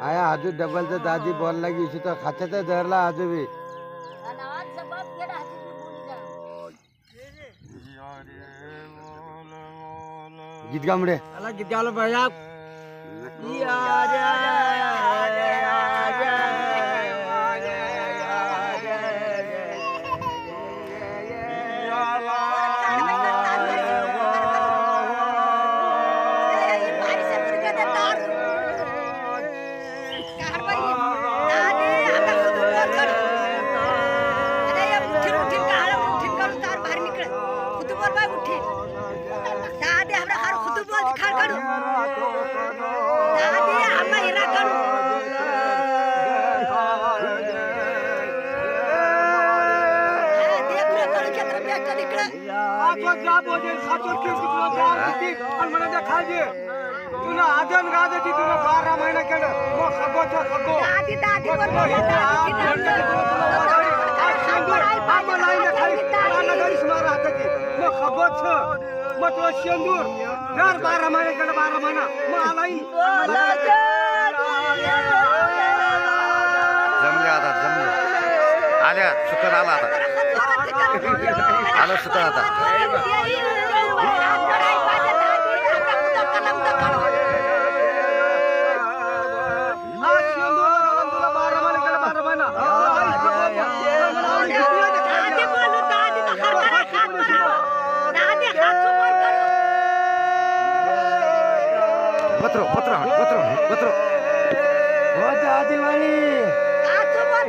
आया आजू डबल तर दादी बॉल लागी तर खाच्याचा धरला आजू गीत गामडे आला गीत गावलं पाहिजे या रे, या रे, या रे, या आपण जा बोले सातोर केस तुला गाव किती आणि मला त्या खाली तुला आजन गाजती तुला बारा महिना केलं. मग खगोचा खगो. शेंदूर. दर बारा महिने केलं बारा महिना. मग आलाही. जमले आता जमले. आल्या सुकर आला आता. आलं महिना पत्र पत्र पत्र पत्र हो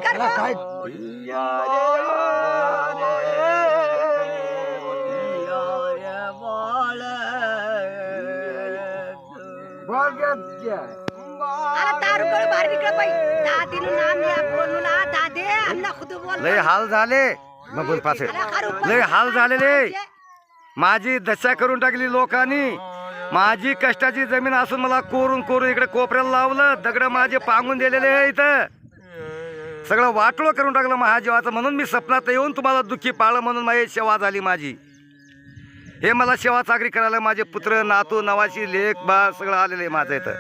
त्याला काय लय हाल झाले. मग बोल पाच लय हाल झालेले. माझी दशा करून टाकली लोकांनी. माझी कष्टाची जमीन असून मला कोरून कोरून इकडे कोपऱ्याला लावलं. दगड माझे पांगून दिलेले आहे इथं. सगळं वाटोळ करून टाकलं महाजीवाचं. म्हणून मी स्वप्नात येऊन तुम्हाला दुःखी पाळलं म्हणून माझी सेवा झाली माझी. हे मला सेवा चाकरी करायला माझे पुत्र नातू नवाशी लेख बा सगळं आलेलं आहे माझं इथं.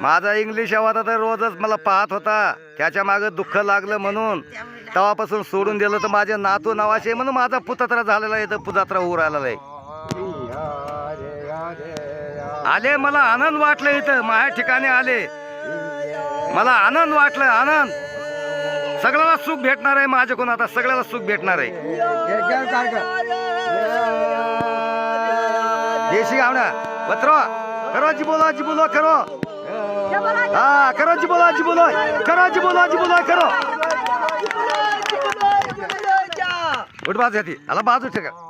माझा इंग्लिश आवाज तर रोजच मला पाहत होता. त्याच्या मागं दुःख लागलं म्हणून. तेव्हापासून सोडून दिलं तर माझे नातू नवाशे म्हणून माझा पुतत्रा झालेला आहे. इथं पुतत्रा होऊ आलेला आहे. आले मला आनंद वाटलं इथं. माझ्या ठिकाणी आले. मला आनंद वाटलं आनंद. सगळ्याला सुख भेटणार आहे माझ्याकडून आता सगळ्याला सुख भेटणार आहे. देशी गावना पत्रो करो जी बोलो जी बोलो करो. हा करो जी बोलो जी बोलो करो जी बोलो जी बोलो करो. उठ बाजू ती आला बाजू ठेका का.